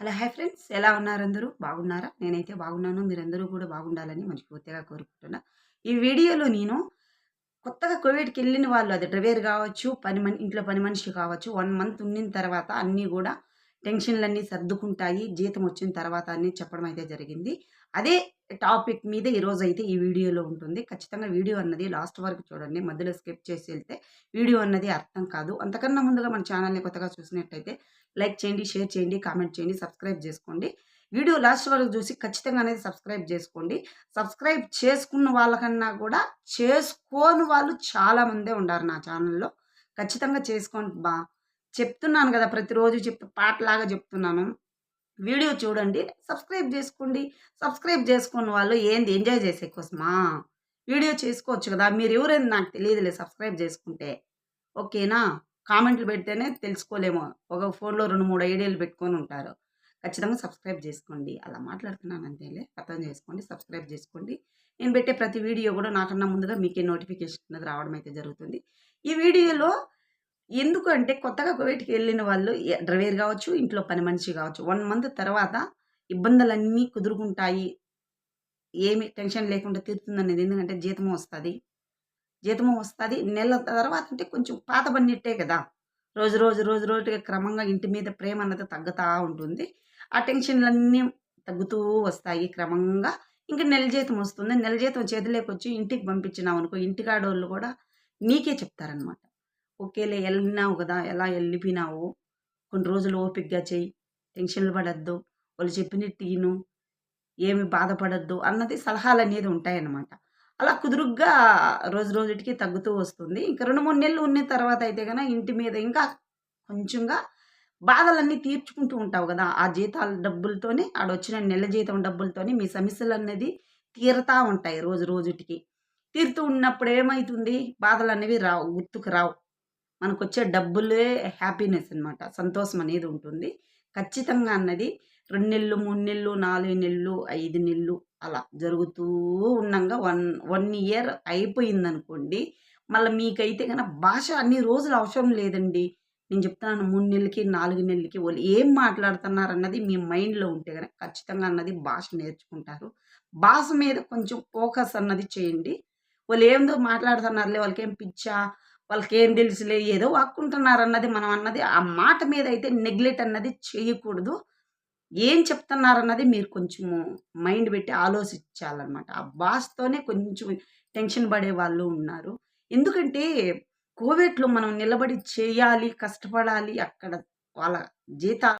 Hello hi friends. ఎలా ఉన్నారు అందరూ? బాగున్నారా? నేనైతే బాగున్నాను. మీరందరూ కూడా బాగుండాలని మనస్ఫూర్తిగా కోరుకుంటున్నా. ఈ వీడియోలో నేను కొత్తగా కోవిడ్కి వెళ్ళిన వాళ్ళు అది డ్రైవర్ కావచ్చు పని మని ఇంట్లో పని మనిషి కావచ్చు వన్ మంత్ ఉండిన తర్వాత అన్నీ కూడా టెన్షన్లన్నీ సర్దుకుంటాయి. జీతం వచ్చిన తర్వాత అని చెప్పడం అయితే జరిగింది. అదే టాపిక్ మీద ఈరోజు అయితే ఈ వీడియోలో ఉంటుంది. ఖచ్చితంగా వీడియో అన్నది లాస్ట్ వరకు చూడండి. మధ్యలో స్కిప్ చేసి వెళ్తే వీడియో అన్నది అర్థం కాదు. అంతకన్నా ముందుగా మన ఛానల్ని కొత్తగా చూసినట్టయితే లైక్ చేయండి షేర్ చేయండి కామెంట్ చేయండి సబ్స్క్రైబ్ చేసుకోండి. వీడియో లాస్ట్ వరకు చూసి ఖచ్చితంగా అనేది సబ్స్క్రైబ్ చేసుకోండి. సబ్స్క్రైబ్ చేసుకున్న వాళ్ళకన్నా కూడా చేసుకోని వాళ్ళు చాలామందే ఉన్నారు నా ఛానల్లో. ఖచ్చితంగా చేసుకోండి బా. చెప్తున్నాను కదా ప్రతిరోజు చెప్తూ పాటలాగా చెప్తున్నాను. వీడియో చూడండి సబ్స్క్రైబ్ చేసుకోండి. సబ్స్క్రైబ్ చేసుకున్న వాళ్ళు ఏంది ఎంజాయ్ చేసే కోసమా? వీడియో చేసుకోవచ్చు కదా మీరు ఎవరైనా నాకు తెలియదులే సబ్స్క్రైబ్ చేసుకుంటే. ఓకేనా? కామెంట్లు పెడితేనే తెలుసుకోలేము. ఒక ఫోన్లో రెండు మూడు ఐడియాలు పెట్టుకొని ఉంటారు. ఖచ్చితంగా సబ్స్క్రైబ్ చేసుకోండి. అలా మాట్లాడుతున్నాను అంతేలే. అర్థం చేసుకోండి సబ్స్క్రైబ్ చేసుకోండి. నేను పెట్టే ప్రతి వీడియో కూడా నాకన్నా ముందుగా మీకే నోటిఫికేషన్ అనేది రావడం అయితే జరుగుతుంది. ఈ వీడియోలో ఎందుకంటే కొత్తగా కోవిడ్కి వెళ్ళిన వాళ్ళు డ్రైవర్ కావచ్చు ఇంట్లో పని మనిషి కావచ్చు వన్ మంత్ తర్వాత ఇబ్బందులన్నీ కుదురుకుంటాయి. ఏమి టెన్షన్ లేకుండా తీరుతుంది ఎందుకంటే జీతము వస్తుంది. జీతము వస్తుంది. నెల తర్వాత అంటే కొంచెం పాత పన్నట్టే కదా. రోజు రోజు రోజు రోజుగా క్రమంగా ఇంటి మీద ప్రేమ అన్నది తగ్గుతూ ఉంటుంది. ఆ టెన్షన్లన్నీ తగ్గుతూ వస్తాయి క్రమంగా. ఇంకా నెల జీతం వస్తుంది. నెల జీతం చేతిలోకి వచ్చి ఇంటికి పంపించినావు అనుకో ఇంటికాడోళ్ళు కూడా నీకే చెప్తారనమాట ఓకేలే వెళ్ళినావు కదా ఎలా వెళ్ళిపోయినావు కొన్ని రోజులు ఓపిక్గా చెయ్యి టెన్షన్లు పడద్దు వాళ్ళు చెప్పినట్టు తిను ఏమి బాధపడద్దు అన్నది సలహాలు అనేది ఉంటాయన్నమాట. అలా కుదురుగ్గా రోజు రోజుటికి తగ్గుతూ వస్తుంది. ఇంకా రెండు మూడు నెలలు ఉన్న తర్వాత అయితే కనుక ఇంటి మీద ఇంకా కొంచెంగా బాధలన్నీ తీర్చుకుంటూ ఉంటావు కదా. ఆ జీతాల డబ్బులతోనే ఆడొచ్చిన నెల జీతం డబ్బులతోనే మీ సమస్యలు అనేది తీరుతూ ఉంటాయి రోజు రోజుటికి. తీరుతూ ఉన్నప్పుడు ఏమవుతుంది బాధలు అనేవి రావు గుర్తుకు రావు. మనకు వచ్చే డబ్బులే హ్యాపీనెస్ అనమాట సంతోషం అనేది ఉంటుంది. ఖచ్చితంగా అన్నది రెండు నెలలు మూడు నెలలు నాలుగు నెలలు ఐదు నెలలు అలా జరుగుతూ ఉండగా వన్ వన్ ఇయర్ అయిపోయిందనుకోండి మళ్ళీ మీకైతే కనుక భాష అన్ని రోజులు అవసరం లేదండి. నేను చెప్తున్నాను మూడు నెలలకి నాలుగు నెలలకి వాళ్ళు ఏం మాట్లాడుతున్నారు అన్నది మీ మైండ్లో ఉంటే కనుక ఖచ్చితంగా అన్నది భాష నేర్చుకుంటారు. భాష మీద కొంచెం ఫోకస్ అన్నది చేయండి. వాళ్ళు ఏందో మాట్లాడుతున్నారులే వాళ్ళకి ఏం పిచ్చా వాళ్ళకి ఏం తెలుసులే ఏదో వాక్కుంటున్నారు అన్నది మనం అన్నది ఆ మాట మీద అయితే నెగ్లెక్ట్ అన్నది చేయకూడదు. ఏం చెప్తున్నారన్నది మీరు కొంచెము మైండ్ పెట్టి ఆలోచించాలన్నమాట. ఆ బాస్తోనే కొంచెం టెన్షన్ పడే వాళ్ళు ఉన్నారు. ఎందుకంటే కోవిడ్లో మనం నిలబడి చేయాలి కష్టపడాలి అక్కడ వాళ్ళ జీతాలు